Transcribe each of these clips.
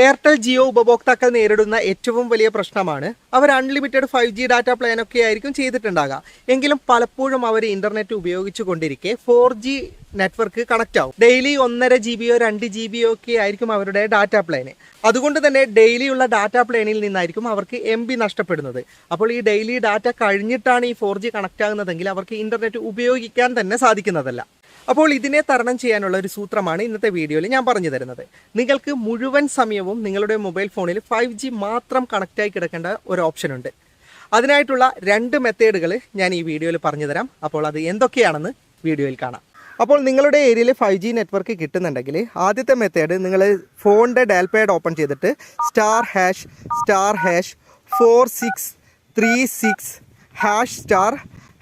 Airtel Jio ഉപഭോക്താക്കൾ നേരിടുന്ന ഏറ്റവും വലിയ പ്രശ്നമാണ്. അവർ unlimited five G data plan ഒക്കെ ആയിരിക്കും ചെയ്തിട്ടുണ്ടാകുക എങ്കിലും പലപ്പോഴും അവർ ഇന്റർനെറ്റ് ഉപയോഗിച്ചു കൊണ്ടിരിക്കെ ഫോർ ജി നെറ്റ്വർക്ക് കണക്ട് ആവും. ഡെയിലി ഒന്നര ജി ബിയോ രണ്ട് ജി ബിയോ ഒക്കെ ആയിരിക്കും അവരുടെ ഡാറ്റ പ്ലാന് അതുകൊണ്ട് തന്നെ ഡെയിലി ഉള്ള ഡാറ്റ പ്ലാനിൽ നിന്നായിരിക്കും അവർക്ക് എം ബി നഷ്ടപ്പെടുന്നത്. അപ്പോൾ ഈ ഡെയിലി ഡാറ്റ കഴിഞ്ഞിട്ടാണ് ഈ ഫോർ ജി കണക്ട് ആകുന്നതെങ്കിൽ അവർക്ക് ഇന്റർനെറ്റ് ഉപയോഗിക്കാൻ തന്നെ സാധിക്കുന്നതല്ല. അപ്പോൾ ഇതിനെ തരണം ചെയ്യാനുള്ള ഒരു സൂത്രമാണ് ഇന്നത്തെ വീഡിയോയിൽ ഞാൻ പറഞ്ഞു തരുന്നത്. നിങ്ങൾക്ക് മുഴുവൻ സമയവും നിങ്ങളുടെ മൊബൈൽ ഫോണിൽ ഫൈവ് ജി മാത്രം കണക്റ്റായി കിടക്കേണ്ട ഒരു ഓപ്ഷൻ ഉണ്ട്. അതിനായിട്ടുള്ള രണ്ട് മെത്തേഡുകൾ ഞാൻ ഈ വീഡിയോയിൽ പറഞ്ഞു തരാം. അപ്പോൾ അത് എന്തൊക്കെയാണെന്ന് വീഡിയോയിൽ കാണാം. അപ്പോൾ നിങ്ങളുടെ ഏരിയയിൽ ഫൈവ് ജി നെറ്റ്വർക്ക് കിട്ടുന്നുണ്ടെങ്കിൽ ആദ്യത്തെ മെത്തേഡ് നിങ്ങൾ ഫോണിന്റെ ഡയൽ പാഡ് ഓപ്പൺ ചെയ്തിട്ട് star hash star hash four six three six hash star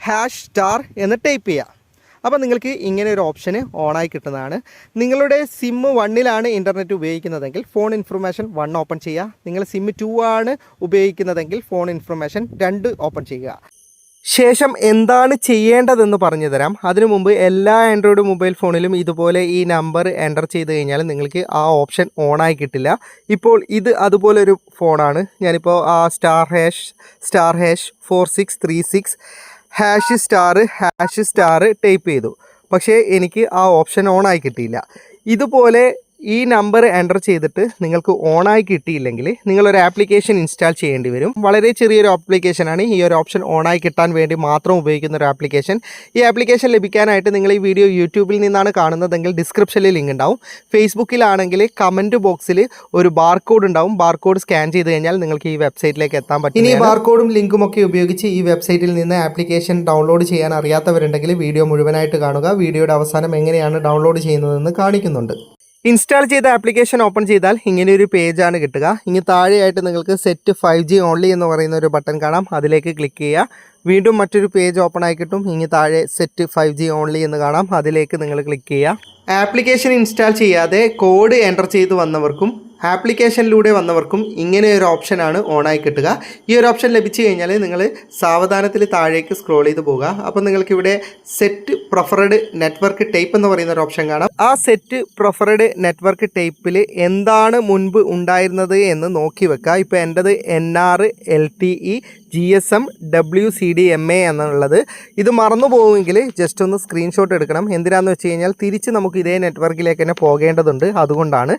hash star എന്ന് ടൈപ്പ് ചെയ്യുക അപ്പോൾ നിങ്ങൾക്ക് ഇങ്ങനെ ഒരു ഓപ്ഷന് ഓണായി കിട്ടുന്നതാണ്. നിങ്ങളുടെ സിമ്മ് വണ്ണിലാണ് ഇന്റർനെറ്റ് ഉപയോഗിക്കുന്നതെങ്കിൽ ഫോൺ ഇൻഫർമേഷൻ വൺ ഓപ്പൺ ചെയ്യുക. നിങ്ങൾ സിമ്മ് ടു ആണ് ഉപയോഗിക്കുന്നതെങ്കിൽ ഫോൺ ഇൻഫർമേഷൻ രണ്ട് ഓപ്പൺ ചെയ്യുക. ശേഷം എന്താണ് ചെയ്യേണ്ടതെന്ന് പറഞ്ഞു തരാം അതിനു മുമ്പ് എല്ലാ ആൻഡ്രോയിഡ് മൊബൈൽ ഫോണിലും ഇതുപോലെ ഈ നമ്പർ എന്റർ ചെയ്ത് കഴിഞ്ഞാൽ നിങ്ങൾക്ക് ആ ഓപ്ഷൻ ഓണായി കിട്ടില്ല. ഇപ്പോൾ ഇത് അതുപോലെ ഒരു ഫോണാണ് ഞാനിപ്പോൾ ആ star hash star hash four six three six hash star hash star type ചെയ്തു. പക്ഷേ എനിക്ക് ആ ഓപ്ഷൻ ഓൺ ആയി കിട്ടിയില്ല. ഇതുപോലെ ഈ നമ്പർ എന്റർ ചെയ്തിട്ട് നിങ്ങൾക്ക് ഓണായി കിട്ടിയില്ലെങ്കിൽ നിങ്ങളൊരു ആപ്ലിക്കേഷൻ ഇൻസ്റ്റാൾ ചെയ്യേണ്ടി വരും. വളരെ ചെറിയൊരു ആപ്ലിക്കേഷനാണ് ഈ ഒരു ഓപ്ഷൻ ഓണായി കിട്ടാൻ വേണ്ടി മാത്രം ഉപയോഗിക്കുന്ന ഒരു ആപ്ലിക്കേഷൻ ഈ ആപ്ലിക്കേഷൻ ലഭിക്കാനായിട്ട് നിങ്ങൾ ഈ വീഡിയോ യൂട്യൂബിൽ നിന്നാണ് കാണുന്നതെങ്കിൽ ഡിസ്ക്രിപ്ഷനിൽ ലിങ്ക് ഉണ്ടാവും. ഫേസ്ബുക്കിലാണെങ്കിൽ കമന്റ് ബോക്സിൽ ഒരു ബാർകോഡ് ഉണ്ടാവും. ബാർകോഡ് സ്കാൻ ചെയ്ത് കഴിഞ്ഞാൽ നിങ്ങൾക്ക് ഈ വെബ്സൈറ്റിലേക്ക് എത്താൻ പറ്റും ഇനി ബാർകോഡും ലിങ്കും ഒക്കെ ഉപയോഗിച്ച് ഈ വെബ്സൈറ്റിൽ നിന്ന് ആപ്ലിക്കേഷൻ ഡൗൺലോഡ് ചെയ്യാൻ അറിയാത്തവരുണ്ടെങ്കിൽ വീഡിയോ മുഴുവനായിട്ട് കാണുക. വീഡിയോയുടെ അവസാനം എങ്ങനെയാണ് ഡൗൺലോഡ് ചെയ്യുന്നതെന്ന് കാണിക്കുന്നുണ്ട്. ഇൻസ്റ്റാൾ ചെയ്ത ആപ്ലിക്കേഷൻ ഓപ്പൺ ചെയ്താൽ ഇങ്ങനെ ഒരു പേജാണ് കിട്ടുക. ഇനി താഴെയായിട്ട് നിങ്ങൾക്ക് സെറ്റ് ഫൈവ് ജി ഓൺലി എന്ന് പറയുന്ന ഒരു ബട്ടൺ കാണാം. അതിലേക്ക് ക്ലിക്ക് ചെയ്യുക. വീണ്ടും മറ്റൊരു പേജ് ഓപ്പൺ ആയി കിട്ടും. ഇനി താഴെ സെറ്റ് ഫൈവ് ജി ഓൺലി എന്ന് കാണാം. അതിലേക്ക് നിങ്ങൾ ക്ലിക്ക് ചെയ്യുക. ആപ്ലിക്കേഷൻ ഇൻസ്റ്റാൾ ചെയ്യാതെ കോഡ് എന്റർ ചെയ്ത് വന്നവർക്കും ആപ്ലിക്കേഷനിലൂടെ വന്നവർക്കും ഇങ്ങനെ ഒരു ഓപ്ഷനാണ് ഓണായി കിട്ടുക. ഈ ഒരു ഓപ്ഷൻ ലഭിച്ചു കഴിഞ്ഞാൽ നിങ്ങൾ സാവധാനത്തിൽ താഴേക്ക് സ്ക്രോൾ ചെയ്ത് പോകുക അപ്പോൾ നിങ്ങൾക്ക് ഇവിടെ സെറ്റ് പ്രൊഫറഡ് നെറ്റ്വർക്ക് ടൈപ്പ് എന്ന് പറയുന്ന ഒരു ഓപ്ഷൻ കാണാം. ആ സെറ്റ് പ്രൊഫറഡ് നെറ്റ്വർക്ക് ടൈപ്പിൽ എന്താണ് മുൻപ് ഉണ്ടായിരുന്നത് എന്ന് നോക്കി വെക്കുക. ഇപ്പോൾ എന്റെത് N R L T E G S M W C D M A എന്നുള്ളത്. ഇത് മറന്നു പോകുമെങ്കിൽ ജസ്റ്റ് ഒന്ന് സ്ക്രീൻഷോട്ട് എടുക്കണം. എന്തിനാന്ന് വെച്ച് കഴിഞ്ഞാൽ തിരിച്ച് നമുക്ക് ഇതേ നെറ്റ്വർക്കിലേക്ക് തന്നെ പോകേണ്ടതുണ്ട്. അതുകൊണ്ടാണ്.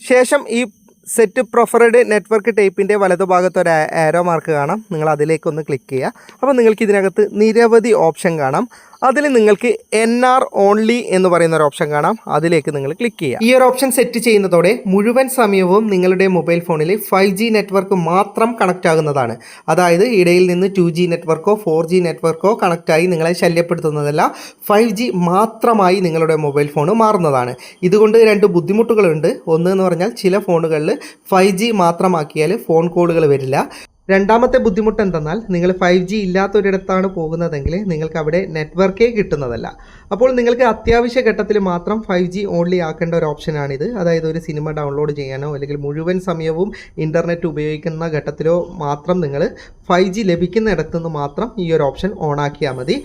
ശേഷം ഈ സെറ്റ് പ്രൊഫറഡ് നെറ്റ്വർക്ക് ടൈപ്പിന്റെ വലതുഭാഗത്ത് ഒരു ആരോ മാർക്ക് കാണാം. നിങ്ങൾ അതിലേക്കൊന്ന് ക്ലിക്ക് ചെയ്യുക. അപ്പോൾ നിങ്ങൾക്ക് ഇതിനകത്ത് നിരവധി ഓപ്ഷൻ കാണാം. അതിൽ നിങ്ങൾക്ക് എൻ ആർ ഓൺലി എന്ന് പറയുന്ന ഒരു ഓപ്ഷൻ കാണാം. അതിലേക്ക് നിങ്ങൾ ക്ലിക്ക് ചെയ്യുക. ഈ ഒരു ഓപ്ഷൻ സെറ്റ് ചെയ്യുന്നതോടെ മുഴുവൻ സമയവും നിങ്ങളുടെ മൊബൈൽ ഫോണിൽ ഫൈവ് ജി നെറ്റ്വർക്ക് മാത്രം കണക്റ്റ് ആകുന്നതാണ്. അതായത് ഇടയിൽ നിന്ന് ടു ജി നെറ്റ്വർക്കോ ഫോർ ജി നെറ്റ്വർക്കോ കണക്റ്റായി നിങ്ങളെ ശല്യപ്പെടുത്തുന്നതല്ല ഫൈവ് ജി മാത്രമായി നിങ്ങളുടെ മൊബൈൽ ഫോൺ മാറുന്നതാണ്. ഇതുകൊണ്ട് രണ്ട് ബുദ്ധിമുട്ടുകളുണ്ട്. ഒന്ന് എന്ന് പറഞ്ഞാൽ ചില ഫോണുകളിൽ ഫൈവ് ജി മാത്രമാക്കിയാൽ ഫോൺ കോളുകൾ വരില്ല. രണ്ടാമത്തെ ബുദ്ധിമുട്ട് എന്തെന്നാൽ നിങ്ങൾ ഫൈവ് ജി ഇല്ലാത്തൊരിടത്താണ് പോകുന്നതെങ്കിൽ നിങ്ങൾക്ക് അവിടെ നെറ്റ്വർക്കേ കിട്ടുന്നതല്ല. അപ്പോൾ നിങ്ങൾക്ക് അത്യാവശ്യ ഘട്ടത്തിൽ മാത്രം ഫൈവ് ജി ഓൺലി ആക്കേണ്ട ഒരു ഓപ്ഷനാണിത് അതായത് ഒരു സിനിമ ഡൗൺലോഡ് ചെയ്യാനോ അല്ലെങ്കിൽ മുഴുവൻ സമയവും ഇന്റർനെറ്റ് ഉപയോഗിക്കുന്ന ഘട്ടത്തിലോ മാത്രം നിങ്ങൾ ഫൈവ് ജി ലഭിക്കുന്ന ഇടത്തുനിന്ന് മാത്രം ഈ ഒരു ഓപ്ഷൻ ഓൺ ആക്കിയാൽ മതി.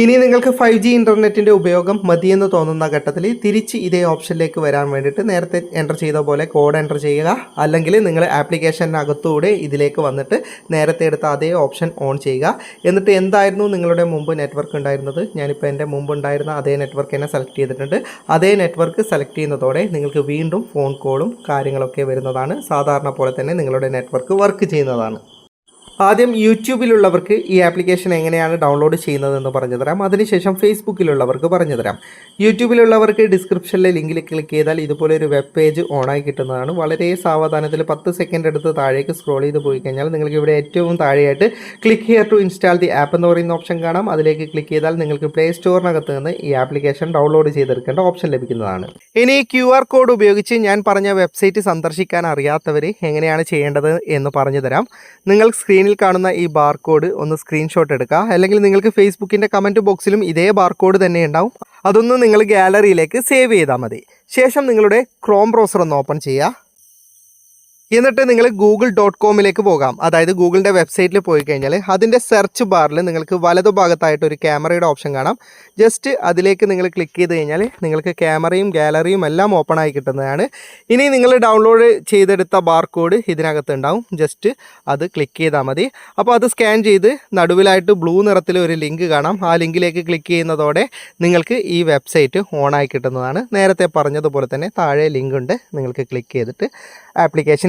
ഇനി നിങ്ങൾക്ക് ഫൈവ് ജി ഇന്റർനെറ്റിന്റെ ഉപയോഗം മതിയെന്ന് തോന്നുന്ന ഘട്ടത്തിൽ തിരിച്ച് ഇതേ ഓപ്ഷനിലേക്ക് വരാൻ വേണ്ടിയിട്ട് നേരത്തെ എന്റർ ചെയ്ത പോലെ കോഡ് എന്റർ ചെയ്യുക. അല്ലെങ്കിൽ നിങ്ങൾ ആപ്ലിക്കേഷനകത്തൂടെ ഇതിലേക്ക് വന്നിട്ട് നേരത്തെ എടുത്ത അതേ ഓപ്ഷൻ ഓൺ ചെയ്യുക. എന്നിട്ട് എന്തായിരുന്നു നിങ്ങളുടെ മുമ്പ് നെറ്റ്വർക്ക് ഉണ്ടായിരുന്നത്? ഞാനിപ്പോൾ എന്റെ മുമ്പ് ഉണ്ടായിരുന്ന അതേ നെറ്റ്വർക്ക് തന്നെ സെലക്ട് ചെയ്തിട്ടുണ്ട്. അതേ നെറ്റ്വർക്ക് സെലക്ട് ചെയ്യുന്നതോടെ നിങ്ങൾക്ക് വീണ്ടും ഫോൺ കോളും കാര്യങ്ങളൊക്കെ വരുന്നതാണ്. സാധാരണ പോലെ തന്നെ നിങ്ങളുടെ നെറ്റ്വർക്ക് വർക്ക് ചെയ്യുന്നതാണ്. ആദ്യം യൂട്യൂബിലുള്ളവർക്ക് ഈ ആപ്ലിക്കേഷൻ എങ്ങനെയാണ് ഡൗൺലോഡ് ചെയ്യുന്നതെന്ന് പറഞ്ഞു തരാം. അതിനുശേഷം ഫേസ്ബുക്കിലുള്ളവർക്ക് പറഞ്ഞു തരാം. യൂട്യൂബിലുള്ളവർക്ക് ഡിസ്ക്രിപ്ഷനിലെ ലിങ്കിൽ ക്ലിക്ക് ചെയ്താൽ ഇതുപോലെ ഒരു വെബ് പേജ് ഓണായി കിട്ടുന്നതാണ്. വളരെ സാവധാനത്തിൽ പത്ത് സെക്കൻഡ് എടുത്ത് താഴേക്ക് സ്ക്രോൾ ചെയ്ത് പോയി കഴിഞ്ഞാൽ നിങ്ങൾക്ക് ഇവിടെ ഏറ്റവും താഴെയായിട്ട് click here to install the app എന്ന് പറയുന്ന ഓപ്ഷൻ കാണാം. അതിലേക്ക് ക്ലിക്ക് ചെയ്താൽ നിങ്ങൾക്ക് പ്ലേ സ്റ്റോറിനകത്ത് നിന്ന് ഈ ആപ്ലിക്കേഷൻ ഡൗൺലോഡ് ചെയ്തെടുക്കേണ്ട ഓപ്ഷൻ ലഭിക്കുന്നതാണ്. ഇനി ക്യു ആർ കോഡ് ഉപയോഗിച്ച് ഞാൻ പറഞ്ഞ വെബ്സൈറ്റ് സന്ദർശിക്കാൻ അറിയാത്തവർ എങ്ങനെയാണ് ചെയ്യേണ്ടത് എന്ന് പറഞ്ഞു തരാം. നിങ്ങൾ സ്ക്രീനിൽ കാണുന്ന ഈ ബാർകോഡ് ഒന്ന് സ്ക്രീൻഷോട്ട് എടുക്കുക അല്ലെങ്കിൽ നിങ്ങൾക്ക് ഫേസ്ബുക്കിന്റെ കമന്റ് ബോക്സിലും ഇതേ ബാർകോഡ് തന്നെ ഉണ്ടാവും. അതൊന്ന് നിങ്ങൾ ഗാലറിയിലേക്ക് സേവ് ചെയ്താൽ മതി. ശേഷം നിങ്ങളുടെ ക്രോം ബ്രൗസർ ഒന്ന് ഓപ്പൺ ചെയ്യുക. എന്നിട്ട് നിങ്ങൾ ഗൂഗിൾ ഡോട്ട് കോമിലേക്ക് പോകാം. അതായത് ഗൂഗിളിന്റെ വെബ്സൈറ്റിൽ പോയി കഴിഞ്ഞാൽ അതിന്റെ സെർച്ച് ബാറിൽ നിങ്ങൾക്ക് വലതുഭാഗത്തായിട്ട് ഒരു ക്യാമറയുടെ ഓപ്ഷൻ കാണാം. ജസ്റ്റ് അതിലേക്ക് നിങ്ങൾ ക്ലിക്ക് ചെയ്ത് കഴിഞ്ഞാൽ നിങ്ങൾക്ക് ക്യാമറയും ഗാലറിയും എല്ലാം ഓപ്പൺ ആയി കിട്ടുന്നതാണ്. ഇനി നിങ്ങൾ ഡൗൺലോഡ് ചെയ്തെടുത്ത ബാർകോഡ് ഇതിനകത്ത് ഉണ്ടാവും. ജസ്റ്റ് അത് ക്ലിക്ക് ചെയ്താൽ മതി. അപ്പോൾ അത് സ്കാൻ ചെയ്ത് നടുവിലായിട്ട് ബ്ലൂ നിറത്തിൽ ഒരു ലിങ്ക് കാണാം. ആ ലിങ്കിലേക്ക് ക്ലിക്ക് ചെയ്യുന്നതോടെ നിങ്ങൾക്ക് ഈ വെബ്സൈറ്റ് ഓൺ ആയി കിട്ടുന്നതാണ്. നേരത്തെ പറഞ്ഞതുപോലെ തന്നെ താഴെ ലിങ്ക് ഉണ്ട്. നിങ്ങൾക്ക് ക്ലിക്ക് ചെയ്തിട്ട് ആപ്ലിക്കേഷൻ